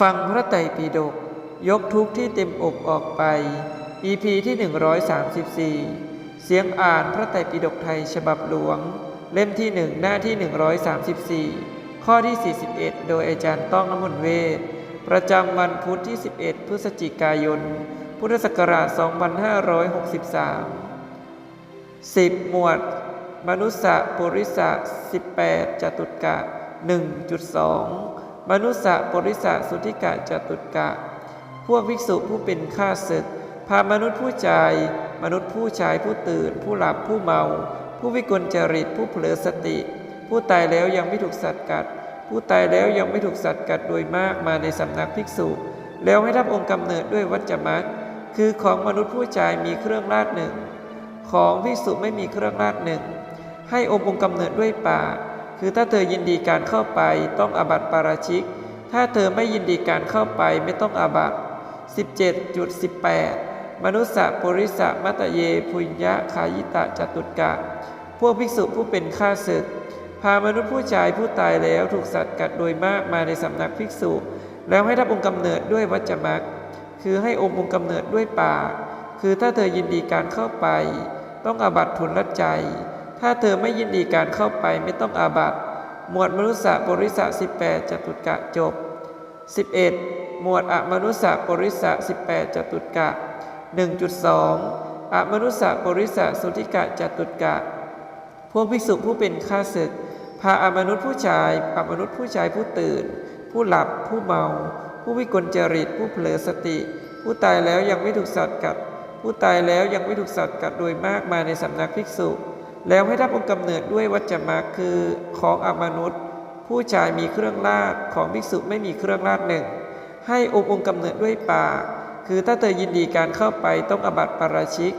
ฟังพระไตรปิฎกยกทุกข์ที่เต็มอกออกไป EP ที่ 134 เสียงอ่านพระไตรปิฎกไทยฉบับหลวง เล่มที่ 1 หน้าที่ 134 ข้อที่ 41 โดยอาจารย์ต้องน้ำมนเวทประจำวันพุธที่ 11 พฤศจิกายน พุทธศักราช 2563 10 หมวด มนุษสะปุริสะ 18 จตุตกะ 1.2 มนุษสะปุริสะสุธิกะจตุกะ พวกภิกษุผู้เป็นข้าศึก พามนุษย์ผู้ชาย มนุษย์ผู้ชายผู้ตื่น ผู้หลับผู้เมา ผู้วิกลจริตผู้เผลอสติ ผู้ตายแล้วยังไม่ถูกสัตว์กัด ผู้ตายแล้วยังไม่ถูกสัตว์กัดโดยมากมาในสำนักภิกษุ แล้วให้รับองค์กำเนิดด้วยวัจจมัคคือของมนุษย์ผู้ชายมีเครื่องราชหนึ่ง ของภิกษุไม่มีเครื่องราชหนึ่ง ให้อมองค์กำเนิดด้วยปาก คือถ้าเธอยินดีการเข้าไปต้องอาบัติปาราชิก ถ้าเธอไม่ยินดีการเข้าไปไม่ต้องอาบัติ 17.18 มนุษสะปุริสะมัตตเยพุญญะขายิตะจตุตกะ พวกภิกษุผู้เป็นข้าศึก พามนุษย์ผู้ชายผู้ตายแล้วถูกสัตว์กัดโดยมากมาในสำนักภิกษุ แล้วให้รับองค์กำเนิดด้วยวัจมักคือให้อมองค์กำเนิดด้วยปาก คือถ้าเธอยินดีการเข้าไป ต้องอาบัติทุนละใจ ถ้าเธอไม่ยินดีการเข้าไปไม่ต้องอาบัตหมวดมนุษสะปริสะ18จตุตกะจบ 11 หมวดอมนุษสะปริสะ18จตุตกะ 1.2 อมนุษสะปริสะสุธิกะจตุตกะ พวกภิกษุผู้เป็นข้าศึก พาอมนุษย์ผู้ชายอมนุษย์ผู้ชายผู้ตื่น ผู้หลับผู้เมา ผู้วิกลจริต ผู้เผลอสติ ผู้ตายแล้วยังไม่ถูกสัตว์กัด ผู้ตายแล้วยังไม่ถูกสัตว์กัดโดยมากมาในสำนักภิกษุ แล้วให้รับองค์กำเนิดด้วยวัจจมรรคคือของอมนุษย์ ผู้ชายมีเครื่องราชของภิกษุไม่มีเครื่องราชหนึ่ง ให้อมองค์กำเนิดด้วยปากคือถ้าเธอยินดีการเข้าไปต้องอาบัติปาราชิก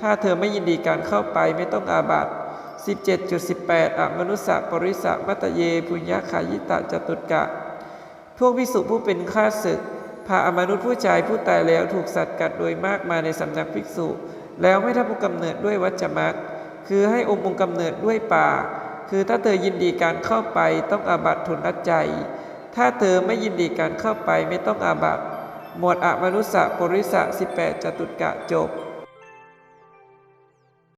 ถ้าเธอไม่ยินดีการเข้าไปไม่ต้องอาบัติ17.18อมนุสสะปริสะมัตเยปุญญาขายิตะจตุกะ พวกภิกษุผู้เป็นข้าศึก พาอมนุษย์ผู้ชายผู้ตายแล้วถูกสัตว์กัดโดยมากมาในสำนักภิกษุ แล้วไม่ทับองค์กำเนิดด้วยวัจจมัก คือให้อมองค์กำเนิดด้วยปาก คือถ้าเธอยินดีการเข้าไปต้องอาบัตทุนละใจ ถ้าเธอไม่ยินดีการเข้าไปไม่ต้องอาบัตหมวดอมนุสสะปริสะ18จตุกะจบ